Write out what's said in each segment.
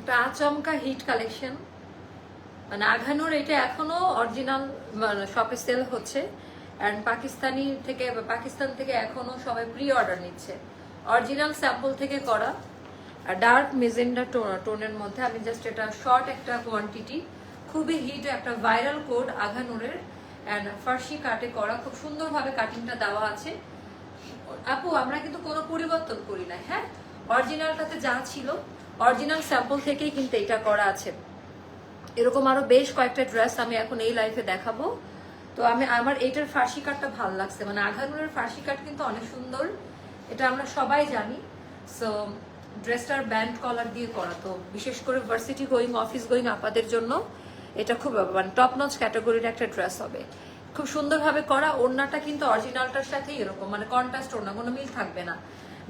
একটা আচমকা hit collection মানে আঘানুর এটা এখনও অরিজিনাল শপে সেল হচ্ছে। অ্যান্ড পাকিস্তানি থেকে, পাকিস্তান থেকে এখনও সবাই প্রি অর্ডার নিচ্ছে। অরিজিনাল স্যাম্পল থেকে করা। আর ডার্ক মেজেন্ডা টোনের মধ্যে আমি জাস্ট এটা শর্ট একটা কোয়ান্টিটি খুবই হিট একটা ভাইরাল কোড আঘানুরের। অ্যান্ড ফার্সি কাটে করা। খুব সুন্দরভাবে কাটিংটা দেওয়া আছে। আপু, আমরা কিন্তু কোনো পরিবর্তন করি না হ্যাঁ? অরিজিনালটাতে যা ছিল অরিজিনাল স্যাম্পল থেকেই কিন্তু এটা করা আছে। এরকম আরও বেশ কয়েকটা ড্রেস আমি এখন এই লাইফে দেখাবো। তো আমি, আমার এইটার ফার্সি কাটটা ভালো লাগছে। মানে আঘানুরের ফার্সি কাট কিন্তু অনেক সুন্দর। এটা আমরা সবাই জানি। সো ড্রেসটার ব্যান্ড কলার দিয়ে করা। তো বিশেষ করে ভার্সিটি গোয়িং অফিস গোয়িং আপাদের জন্য এটা খুব মানে টপ নচ ক্যাটাগরির একটা ড্রেস হবে। খুব সুন্দরভাবে করা। ওড়নাটা কিন্তু অরিজিনালটার সাথেই এরকম। মানে কন্ট্রাস্ট ওড়না, কোনো মিল থাকবে না।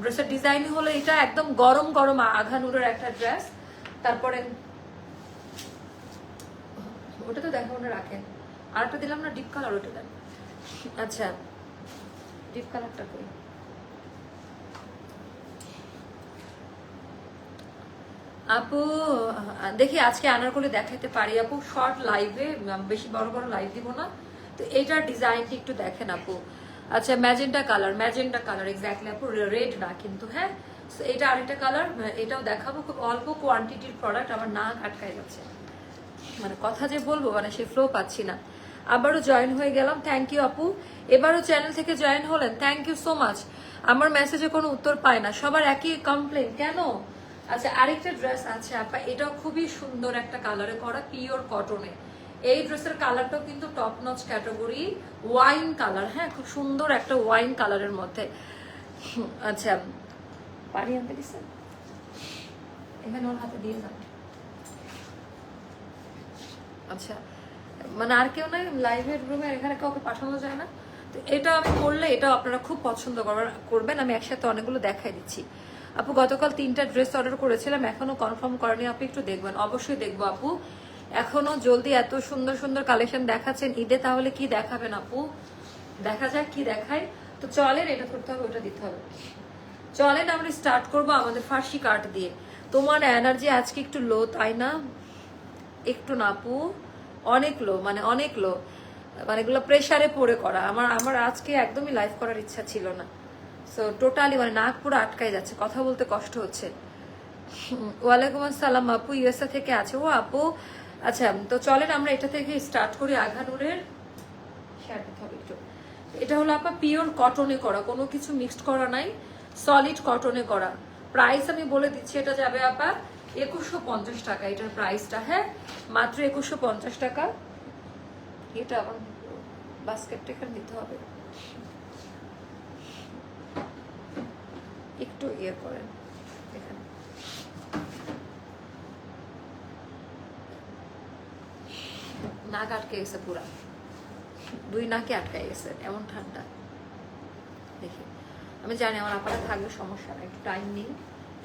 ড্রেসের ডিজাইন হলো এটা, একদম গরম গরম আঘানুরের একটা ড্রেস। তারপরে ওটা তো দেখো ওটা রাখেন আর একটা দিলাম না ডিপ কালার ওটা দেন আচ্ছা ডিপ কালারটা কই আপু, দেখি আজকে আনারকলি দেখাতে পারি আপু। শর্ট লাইভে বেশি বড় বড় লাইভ দিব না। তো এইটার ডিজাইনটি একটু দেখেন আপু। আচ্ছা magenta colour magenta colour exactly আপু রেড না কিন্তু হ্যাঁ? এটা আরেকটা কালার এটাও দেখাবো, খুব অল্প কোয়ান্টিটির প্রোডাক্ট আমার নাক আটকায় যাচ্ছে। মানে কথা যে বলব মানে সে ফ্লো পাচ্ছি না। আবারও জয়েন হয়ে গেলাম থ্যাংক ইউ আপু। এবারও চ্যানেল থেকে জয়েন হলেন থ্যাংক ইউ সো মাচ আমার মেসেজে কোনো উত্তর পায় না, সবার একই কমপ্লেন কেন? আচ্ছা আরেকটা ড্রেস আছে, আপা, এটাও খুবই সুন্দর একটা কালারে করা পিওর কটনে এই ড্রেসের কালারটাও কিন্তু top notch category wine colour হ্যাঁ খুব সুন্দর একটা ওয়াইন কালারের মধ্যে। আচ্ছা পানি আনতে দিচ্ছেন এখানে ওর হাতে দিয়ে আচ্ছা মানে আর কেউ নাই লাইভের রুমে এখানে কাউকে পাঠানো যায় না। তো এটা আমি করলে এটাও আপনারা খুব পছন্দ করবেন। আমি একসাথে অনেকগুলো দেখাই দিচ্ছি। আপু, গতকাল তিনটা ড্রেস অর্ডার করেছিলাম, এখনও কনফার্ম করেনি। আপনি একটু দেখবেন। অবশ্যই দেখব আপু। এখনও জলদি এত সুন্দর সুন্দর কালেকশন দেখাচ্ছেন। ঈদে তাহলে কি দেখাবেন আপু? দেখা যাক কি দেখায়। তো চলেন, এটা করতে হবে, ওটা দিতে হবে। চলেন, আমরা স্টার্ট করব আমাদের ফার্সি কাট দিয়ে। তোমার এনার্জি আজকে একটু লো তাই না? একটু না আপু। অনেক লো মানে অনেক লো মানে এগুলো প্রেশারে পড়ে করা। আমার আমার আজকে একদমই লাইভ করার ইচ্ছা ছিল না। সো টোটালি মানে নাক পুরো আটকায় যাচ্ছে। কথা বলতে কষ্ট হচ্ছে। ওয়ালাইকুম আসসালাম আপু ইউএসএ থেকে আছে। ও আপু আচ্ছা তো চলেন আমরা এটা থেকে স্টার্ট করি আঘানুরের। শেয়ার করতে হবে একটু। এটা হলো আপা পিওর কটনে করা, কোনো কিছু মিক্সড করা নাই সলিড কটনে করা। প্রাইস আমি বলে দিচ্ছি, এটা যাবে আপা একুশশো পঞ্চাশ টাকা, এটার প্রাইসটা হ্যাঁ? মাত্র একুশশো পঞ্চাশ টাকা। এটা আমার বাস্কেটটা এখানে দিতে হবে। একটু ইয়ে করেন এখানে নাক আটকে গেছে পুরা। দুই নাকে আটকায় গেছে, এমন ঠান্ডা। দেখি। আমি জানি আমার আপারা থাকবে, সমস্যা না একটু টাইম নিন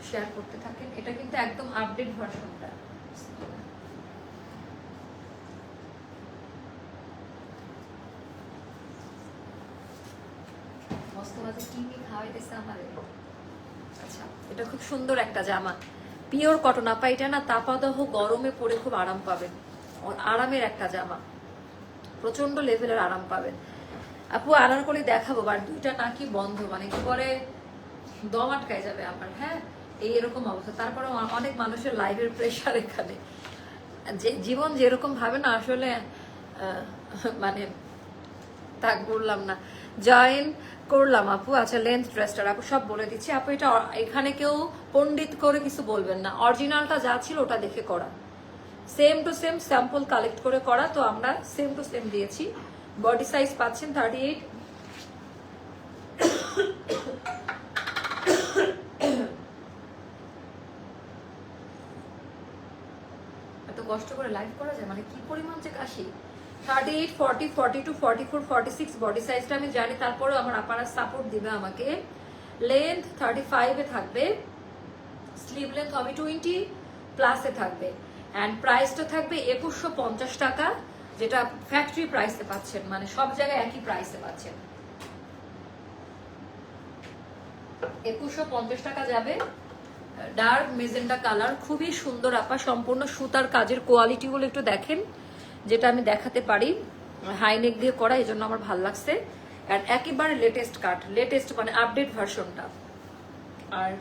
শেয়ার করতে থাকেন। এটা কিন্তু একদম আপডেট ভার্সনটা আচ্ছা এটা খুব সুন্দর একটা জামা। Pure cotton. আপা, এটা না তাপাদহ গরমে পরে খুব আরাম পাবেন। আরামের একটা জামা। প্রচণ্ড লেভেলের আরাম পাবেন আপু আনারকলি দেখাবো বাট দুইটা নাকি বন্ধ মানে কি করে দম আটকায় যাবে আমার হ্যাঁ? এই এরকম অবস্থা। তারপরে অনেক মানুষের লাইভের প্রেশার এখানে। যে জীবন যেরকম ভাবে না, আসলে মানে তাক বললাম না। জয়েন করলাম আপু আচ্ছা লেন্থ ড্রেসটার আপু, সব বলে দিচ্ছি। আপু, এটা এখানে কেউ পণ্ডিত করে কিছু বলবেন না। অরিজিনালটা যা ছিল ওটা দেখে করা। Same to same sample collect করে করা, তো আমরা সেম টু সেম দিয়েছি। বডি সাইজ পাচ্ছেন থার্টি এইট এত কষ্ট করে লাইভ করা যায় মানে কি পরিমাণ যে কাশি। Thirty eight forty forty two forty four forty six body সাইজটা আমি জানি, তারপরেও আমার আপারা সাপোর্ট দিবে আমাকে। লেন্থ থার্টি ফাইভে থাকবে। স্লিভ লেন্থ হবে টোয়েন্টি প্লাসে থাকবে। অ্যান্ড প্রাইসটা থাকবে একুশশো পঞ্চাশ টাকা, যেটা ফ্যাক্টরি প্রাইসে পাচ্ছেন মানে সব জায়গায় একই প্রাইসে পাচ্ছেন। একুশশো পঞ্চাশ টাকা যাবে। ডার্ক মেজেন্ডা কালার খুবই সুন্দর আপা, সম্পূর্ণ সুতার কাজের কোয়ালিটিগুলো একটু দেখেন, যেটা আমি দেখাতে পারি। হাইনেক দিয়ে করা এই জন্য আমার ভালো লাগছে। আর একেবারে লেটেস্ট কাট লেটেস্ট মানে আপডেট ভার্সনটা আর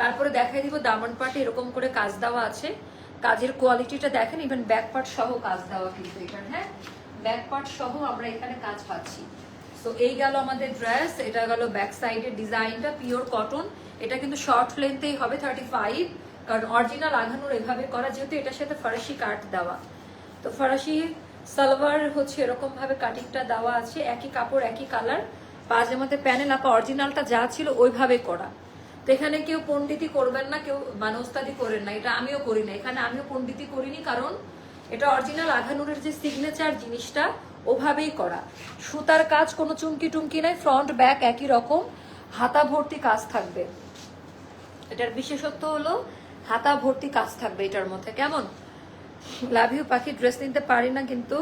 তারপরে দেখাই দিব দামন পাটে, এরকম করে কাজ দেওয়া আছে। কাজের কোয়ালিটিটা দেখেন ইভেন ব্যাক পার্ট সহ কাজ দেওয়া কিন্তু এটার হ্যাঁ? ব্যাক পার্ট সহ আমরা এখানে কাজ পাচ্ছি। তো এই গেল আমাদের ড্রেস এটা গেল ব্যাক সাইডের ডিজাইনটা পিওর কটন এটা কিন্তু শর্ট লেন্থেই হবে থার্টি ফাইভ কারণ অরিজিনাল আঘানোর এভাবে করা, যেহেতু এটার সাথে ফরাসি কাট দেওয়া। তো ফরাসি সালোয়ার হচ্ছে এরকম ভাবে কাটিংটা দেওয়া আছে, একই কাপড়, একই কালার পাজামাতে প্যানেল আপা অরিজিনালটা যা ছিল ওইভাবে করা। তো এখানে কেউ পণ্ডিতি করবেন না, কেউ মানে ওস্তাদি করেন না। এটা আমিও করি না। এখানে আমিও পণ্ডিতি করিনি কারণ এটা অরিজিনাল আঘানুরের যে সিগনেচার জিনিসটা, ওভাবেই করা। সুতার কাজ কোনো চুমকি টুমকি নাই ফ্রন্ট ব্যাক একই রকম। হাতা ভর্তি কাজ থাকবে। এটার বিশেষত্ব হলো হাতা ভর্তি কাজ থাকবে এটার মধ্যে। কেমন? লাভ ইউ, পাখি ড্রেস নিতে পারি না, কিন্তু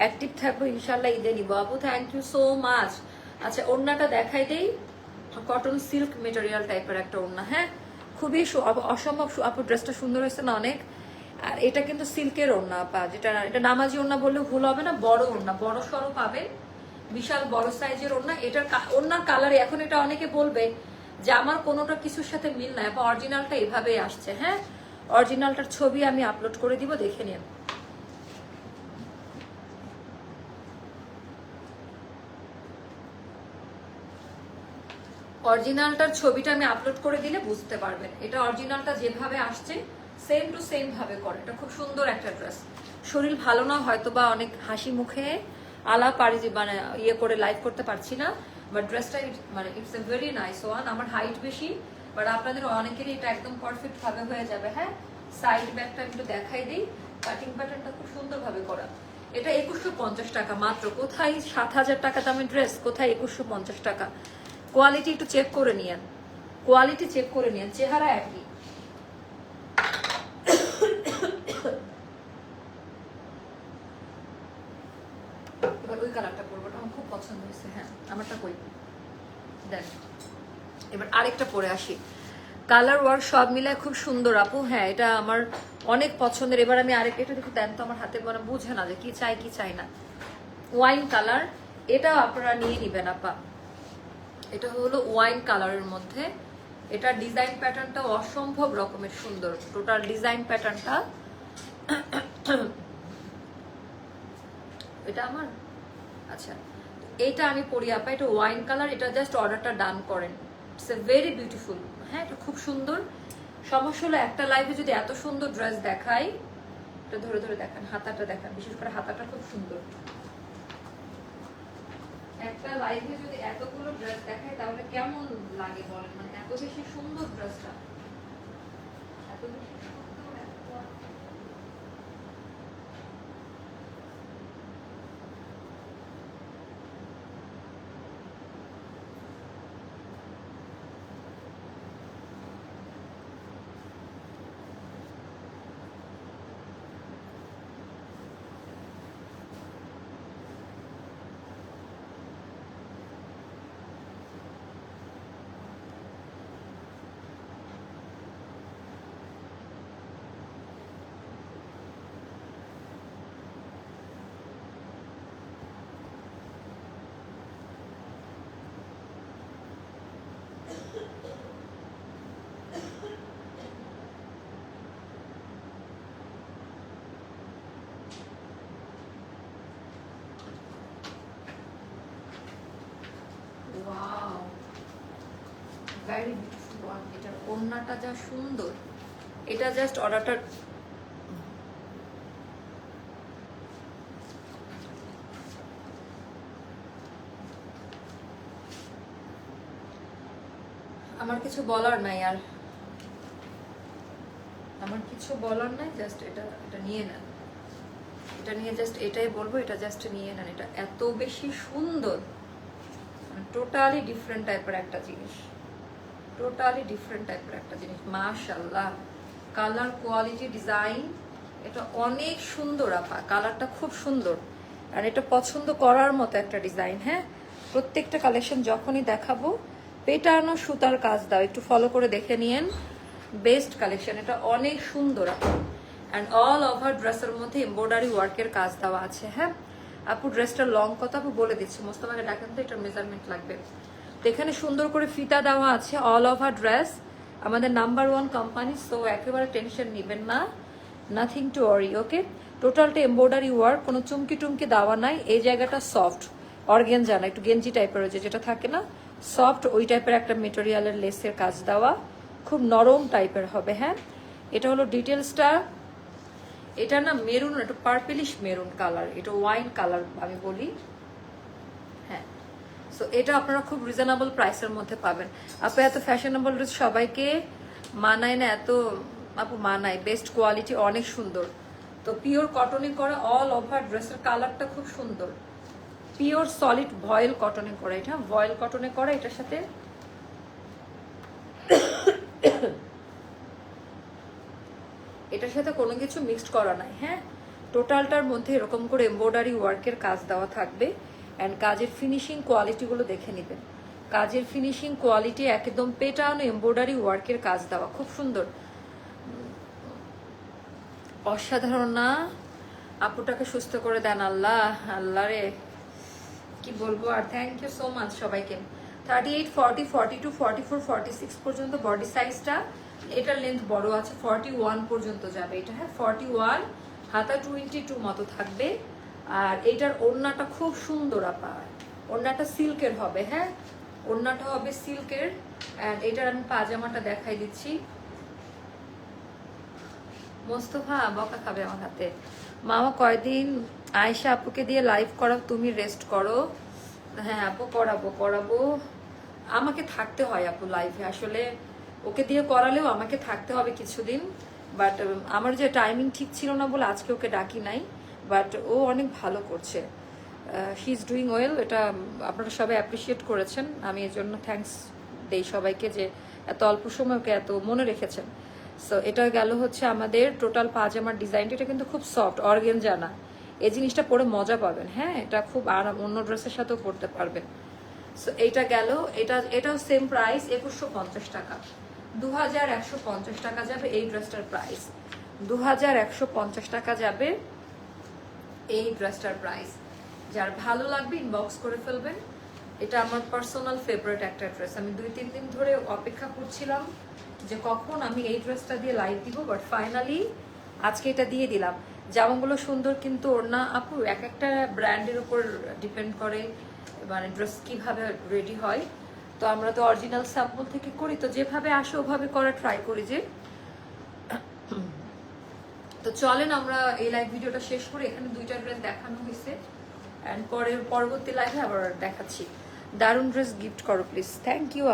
অ্যাক্টিভ থাকব ইনশাল্লাহ ঈদে নিবো। আপু থ্যাংক ইউ সো মাচ আচ্ছা ওড়নাটা দেখাই দেই। কটন সিল্ক মেটেরিয়াল টাইপের একটা ওড়না হ্যাঁ? খুবই অসম্ভব আপু ড্রেসটা সুন্দর হয়েছে না অনেক? আর এটা কিন্তু সিল্কের ওড়না, আপা, যেটা এটা নামাজি ওড়না বললে ভুল হবে না, বড় ওড়না, বড় সড়ো পাবেন, বিশাল বড় সাইজের ওড়না। এটার ওড়নার কালারে এখন এটা অনেকে বলবে যে আমার কোনোটা কিছুর সাথে মিল নাই, আপা অরিজিনালটা এভাবেই আসছে হ্যাঁ? অরিজিনালটার ছবি আমি আপলোড করে দিব, দেখে নিন। অরিজিনালটার ছবিটা আমি আপলোড করে দিলে বুঝতে পারবেন। এটা অরিজিনালটা যেভাবে আসছে সেম টু সেম ভাবে করে। এটা খুব সুন্দর একটা ড্রেস শরীর ভালো না হয়তো বা অনেক হাসি মুখে আলা পারি মানে ইয়ে করে লাইভ করতে পারছি না বাট ড্রেসটা মানে it's a very nice one আমার হাইট বেশি বাট আপনাদের অনেকেরই এটা একদম পারফেক্ট ভাবে হয়ে যাবে। হ্যাঁ সাইড ব্যাগটা একটু দেখাই দিই। কাটিং প্যাটার্নটা খুব সুন্দর ভাবে করা। এটা একুশশো পঞ্চাশ টাকা মাত্র। কোথায় সাত হাজার টাকা দামের ড্রেস কোথায় একুশশো পঞ্চাশ টাকা? কোয়ালিটি একটু চেক করে নিয়েন। কোয়ালিটি চেক করে নিয়েন। চেহারা একই। এবার ওই কালারটা আমার খুব পছন্দ হয়েছে হ্যাঁ আমারটা কই? এবার আরেকটা পরে আসি। কালার ওয়ার্ক সব মিলায় খুব সুন্দর, আপু। হ্যাঁ এটা আমার অনেক পছন্দের। এবার আমি এটা দেখো, দেন তো আমার হাতে মানে বুঝে না যে কি কি চাই না। ওয়াইন কালার আপনারা নিয়ে নিবেন, আপা। এটা হলো ওয়াইন কালারের মধ্যে। এটা ডিজাইন প্যাটার্নটা অসম্ভব রকমের সুন্দর। টোটাল ডিজাইন প্যাটার্নটা। এটা আমার? আচ্ছা। এটা আমি পরি আপা, এটা ওয়াইন কালার, এটা জাস্ট অর্ডারটা ডান করেন। ইটস এ ভেরি বিউটিফুল হ্যাঁ এটা খুব সুন্দর। সমস্যা হলো একটা লাইভে যদি এত সুন্দর ড্রেস দেখাই, এটা ধরে ধরে দেখান, হাতাটা দেখান, বিশেষ করে হাতাটা খুব সুন্দর। একটা লাইভে যদি এতগুলো ড্রেস দেখায়, তাহলে কেমন লাগে বলেন? মানে এত বেশি সুন্দর ড্রেসটা এত বেশি সুন্দর এত- ওয়াও ওয়ান এটার ওড়নাটা যা সুন্দর, এটা জাস্ট অর্ডারটা আমার কিছু বলার নাই আর আমার কিছু বলার নাই জাস্ট এটা এটা নিয়ে নেন। এটা নিয়ে জাস্ট এটাই বলব, এটা জাস্ট নিয়ে নেন। এটা এত বেশি সুন্দর টোটালি ডিফারেন্ট টাইপের একটা জিনিস। টোটালি ডিফারেন্ট টাইপের একটা জিনিস মাশাল্লাহ কালার কোয়ালিটি ডিজাইন এটা অনেক সুন্দর আপা কালারটা খুব সুন্দর। আর এটা পছন্দ করার মতো একটা ডিজাইন হ্যাঁ? প্রত্যেকটা কালেকশন যখনই দেখাবো, পেটানো সুতার কাজ দাও, একটু ফলো করে দেখে নিয়েন। বেস্ট কালেকশন এটা অনেক সুন্দর আপু। অ্যান্ড অল ওভার ড্রেসের মধ্যে এমব্রয়ডারি ওয়ার্কের কাজ দেওয়া আছে হ্যাঁ? আপু ড্রেসটার লং কত আপু বলে দিচ্ছি। মোস্তফাকে ডাকেন তো এটার মেজারমেন্ট লাগবে। তো এখানে সুন্দর করে ফিতা দেওয়া আছে অল ওভার ড্রেস আমাদের নাম্বার ওয়ান কোম্পানি সো একেবারে টেনশন নেবেন না। নাথিং টু ওয়ারি ওকে টোটালটা এমব্রয়ডারি ওয়ার্ক কোনো চুমকি টুমকি দেওয়া নাই। এই জায়গাটা সফট অর্গেন জানা একটু গেঞ্জি টাইপের যে যেটা থাকে না? সফট ওই টাইপের একটা মেটেরিয়ালের লেসের কাজ দেওয়া। খুব নরম টাইপের হবে হ্যাঁ? এটা হলো ডিটেলসটা এটা না মেরুন, একটু পার্পেলিশ মেরুন কালার এটা ওয়াইন কালার আমি বলি। সো এটা আপনারা খুব রিজনেবল প্রাইসের মধ্যে পাবেন। আপু, এত ফ্যাশনেবল ড্রেস সবাইকে মানায় না, এত, আপু, মানায়। বেস্ট কোয়ালিটি অনেক সুন্দর। তো পিওর কটনে করা অল ওভার ড্রেসের কালারটা খুব সুন্দর। পিওর সলিড ভয়েল কটনে করা এটা। ভয়েল কটনে করা, এটার সাথে এটার সাথে কোনো কিছু মিক্সড করা নাই হ্যাঁ? টোটালটার মধ্যে এরকম করে এমব্রয়ডারি ওয়ার্কের কাজ দেওয়া থাকবে। অ্যান্ড কাজের ফিনিশিং কোয়ালিটিগুলো দেখে নেবেন। কাজের ফিনিশিং কোয়ালিটি একদম পেটানো এমব্রয়ডারি ওয়ার্কের কাজ দেওয়া। খুব সুন্দর। অসাধারণ না? আপুটাকে সুস্থ করে দেন আল্লাহ। আল্লাহ রে। কি বলব আর থ্যাংক ইউ সো মাচ সবাইকে। Thirty eight forty forty two forty four forty six পর্যন্ত বডি সাইজটা এটার লেন্থ বড় আছে ফর্টি ওয়ান পর্যন্ত যাবে। এটা হ্যাঁ ফর্টি ওয়ান হাতা টোয়েন্টি টু মতো থাকবে। আর এটার ওড়নাটা খুব সুন্দর, আপা। ওড়নাটা সিল্কের হবে হ্যাঁ? ওড়নাটা হবে সিল্কের অ্যান্ড এটার আমি পাজামাটা দেখাই দিচ্ছি। মোস্তফা, বকা খাবে আমার হাতে। মামা, কয়দিন আয়সা আপুকে দিয়ে লাইভ করাও, তুমি রেস্ট করো। হ্যাঁ আপু, করাবো করাবো। আমাকে থাকতে হয়, আপু লাইভে আসলে ওকে দিয়ে করালেও আমাকে থাকতে হবে কিছুদিন বাট আমার যে টাইমিং ঠিক ছিল না বলে আজকে ওকে ডাকি নাই। বাট ও অনেক ভালো করছে। শি ইজ ডুইং ওয়েল এটা আপনারা সবাই অ্যাপ্রিসিয়েট করেছেন। আমি এর জন্য থ্যাঙ্কস দেই সবাইকে যে এত অল্প সময় ওকে এত মনে রেখেছেন। সো এটা গেল হচ্ছে আমাদের টোটাল পাজামার ডিজাইনটা এটা কিন্তু খুব সফট অর্গেন জানা এই জিনিসটা পরে মজা পাবেন। হ্যাঁ এটা খুব আরাম, অন্য ড্রেসের সাথেও পরতে পারবেন। সো এইটা গেল, এটা, এটাও সেম প্রাইস একুশশো পঞ্চাশ টাকা। দু হাজার একশো পঞ্চাশ টাকা যাবে এই ড্রেসটার প্রাইস দু হাজার একশো পঞ্চাশ টাকা যাবে এই ড্রেসটার প্রাইস। যার ভালো লাগবে ইনবক্স করে ফেলবেন। এটা আমার পার্সোনাল ফেভারিট একটা ড্রেস আমি দুই, তিন দিন ধরে অপেক্ষা করছিলাম যে কখন আমি এই ড্রেসটা দিয়ে লাইভ দিব বাট ফাইনালি আজকে এটা দিয়ে দিলাম। জামাগুলো সুন্দর কিন্তু ওর না আপু, এক একটা ব্র্যান্ডের উপর ডিপেন্ড করে মানে ড্রেস কীভাবে রেডি হয়। তো আমরা তো অরিজিনাল স্যাম্পল থেকে করি, তো যেভাবে আসে ওভাবে করা ট্রাই করি যে চলেন, আমরা এই লাইভ ভিডিওটা শেষ করে এখানে দুইটা ড্রেস দেখানো হয়েছে। অ্যান্ড পরে পরবর্তী লাইভে আবার দেখাচ্ছি। দারুণ ড্রেস গিফট করো প্লিজ থ্যাংক ইউ